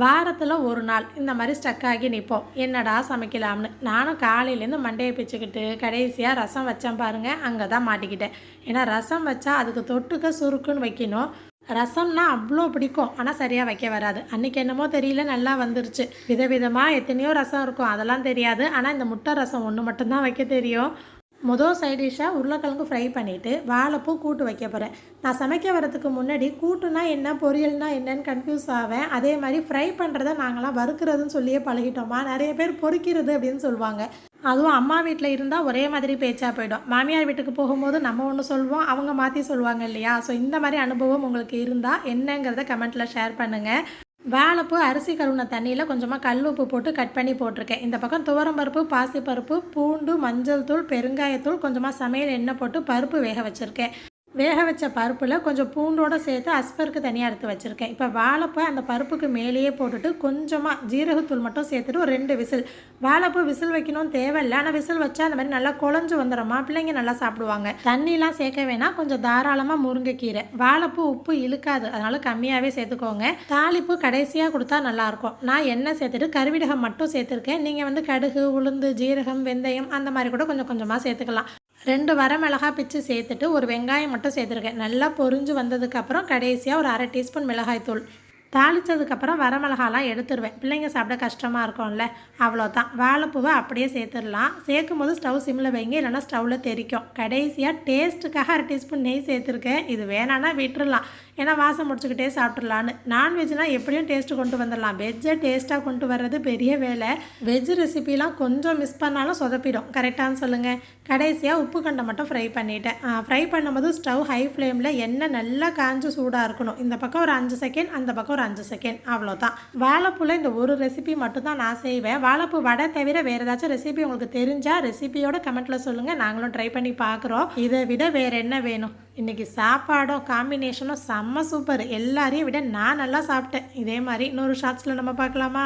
வாரத்தில் ஒரு நாள் இந்த மாதிரி ஸ்டக் ஆகி நிற்போம் என்னடா சமைக்கலாம்னு. நானும் காலையிலேருந்து மண்டையை பிச்சுக்கிட்டு கடைசியாக ரசம் வச்சேன் பாருங்கள் அங்கே தான் மாட்டிக்கிட்டேன். ஏன்னா ரசம் வச்சா அதுக்கு தொட்டுக்க சுருக்குன்னு வைக்கணும். ரசம்னா அவ்வளோ பிடிக்கும். ஆனால் சரியாக வைக்க வராது. அன்றைக்கி என்னமோ தெரியல நல்லா வந்துருச்சு. விதவிதமாக எத்தனையோ ரசம் இருக்கும். அதெல்லாம் தெரியாது. ஆனால் இந்த முட்டை ரசம் ஒன்று மட்டும்தான் வைக்க தெரியும். மொதல் சைட் டிஷ்ஷாக உருளைக்கிழங்கு ஃப்ரை பண்ணிவிட்டு வாழைப்பூ கூட்டு வைக்க போகிறேன் நான் சமைக்க வரதுக்கு முன்னாடி கூட்டுனா என்ன பொரியல்னா என்னன்னு கன்ஃபியூஸ் ஆவேன். அதே மாதிரி ஃப்ரை பண்ணுறத நாங்களாம் வறுக்கிறதுன்னு சொல்லியே பழகிட்டோமா? நிறைய பேர் பொறிக்கிறது அப்படின்னு சொல்லுவாங்க. அதுவும் அம்மா வீட்டில் இருந்தால் ஒரே மாதிரி பேச்சாக போயிடும். மாமியார் வீட்டுக்கு போகும்போது நம்ம ஒன்று சொல்லுவோம் அவங்க மாற்றி சொல்லுவாங்க இல்லையா? ஸோ இந்த மாதிரி அனுபவம் உங்களுக்கு இருந்தால் என்னங்கிறத கமெண்ட்டில் ஷேர் பண்ணுங்கள் வாழைப்பூ அரிசி கழுவுன தண்ணியில் கொஞ்சமாக கல் உப்பு போட்டு கட் பண்ணி போட்டிருக்கேன். இந்த பக்கம் துவரம்பருப்பு பாசிப்பருப்பு பூண்டு மஞ்சள் தூள் பெருங்காயத்தூள் கொஞ்சமாக சமையல் எண்ணெய் போட்டு பருப்பு வேக வச்சுருக்கேன். வேக வச்ச பருப்பில் கொஞ்சம் பூண்டோடு சேர்த்து அஸ்பருக்கு தனியாக எடுத்து வச்சுருக்கேன். இப்போ வாழைப்பூ அந்த பருப்புக்கு மேலேயே போட்டுட்டு கொஞ்சமாக ஜீரகத்தூள் மட்டும் சேர்த்துட்டு ஒரு ரெண்டு விசில். வாழைப்பூ விசில் வைக்கணும்னு தேவையில்லை. ஆனால் விசில் வச்சா அந்த மாதிரி நல்லா குழஞ்சு வந்துடும்மா பிள்ளைங்க நல்லா சாப்பிடுவாங்க. தண்ணிலாம் சேர்க்க வேணாம். கொஞ்சம் தாராளமாக முருங்கைக்கீரை. வாழைப்பூ உப்பு இழுக்காது. அதனால் கம்மியாகவே சேர்த்துக்கோங்க. தாளிப்பு கடைசியாக கொடுத்தா நல்லாயிருக்கும். நான் எண்ணெய் சேர்த்துட்டு கருவிடகம் மட்டும் சேர்த்துருக்கேன். நீங்கள் வந்து கடுகு உளுந்து ஜீரகம் வெந்தயம் அந்த மாதிரி கூட கொஞ்சம் கொஞ்சமாக சேர்த்துக்கலாம். ரெண்டு வரமிளகா பிச்சு சேர்த்துட்டு ஒரு வெங்காயம் மட்டும் சேர்த்துருக்கேன். நல்லா பொரிஞ்சு வந்ததுக்கப்புறம் கடைசியாக ஒரு அரை டீஸ்பூன் மிளகாய் தூள் தாளித்ததுக்கப்புறம் வரமிளகாலாம் எடுத்துருவேன். பிள்ளைங்க சாப்பிட கஷ்டமாக இருக்கும்ல அவ்வளோதான். வாழைப்பூவை அப்படியே சேர்த்துடலாம். சேர்க்கும் போது ஸ்டவ் சிம்மில் வைங்க இல்லைன்னா ஸ்டவ்வில் தெரிக்கும் கடைசியாக டேஸ்ட்டுக்காக அரை டீஸ்பூன் நெய் சேர்த்துருக்கேன். இது வேணான்னா விட்டுடலாம் ஏன்னா வாசம் முடிச்சுக்கிட்டே சாப்பிட்றலான்னு நான்வெஜ்னால் எப்படியும் டேஸ்ட்டு கொண்டு வந்துடலாம். வெஜ்ஜை டேஸ்ட்டாக கொண்டு வர்றது பெரிய வேலை. வெஜ் ரெசிபிலாம் கொஞ்சம் மிஸ் பண்ணாலும் சொதப்பிடும். கரெக்டானு சொல்லுங்கள் கடைசியாக உப்பு கண்டை மட்டும் ஃப்ரை பண்ணிட்டேன். ஃப்ரை பண்ணும்போது ஸ்டவ் ஹை ஃப்ளேமில் எண்ணெய் நல்லா காஞ்சு சூடாக இருக்கணும். இந்த பக்கம் ஒரு அஞ்சு செகண்ட் அந்த பக்கம் ஒரு அஞ்சு செகண்ட் அவ்வளோதான் வாழைப்பூவில் இந்த ஒரு ரெசிபி மட்டும் தான் நான் செய்வேன். வாழைப்பூ வடை தவிர வேறு ஏதாச்சும் ரெசிபி உங்களுக்கு தெரிஞ்சால் ரெசிபியோட கமெண்ட்டில் சொல்லுங்கள் நாங்களும் ட்ரை பண்ணி பார்க்குறோம். இதை விட வேறு என்ன வேணும்? இன்றைக்கி சாப்பாடும் காம்பினேஷனும் செம்ம சூப்பர் எல்லாரையும் விட நான் நல்லா சாப்பிட்டேன். இதே மாதிரி இன்னொரு ஷார்ட்ஸில் நம்ம பார்க்கலாமா?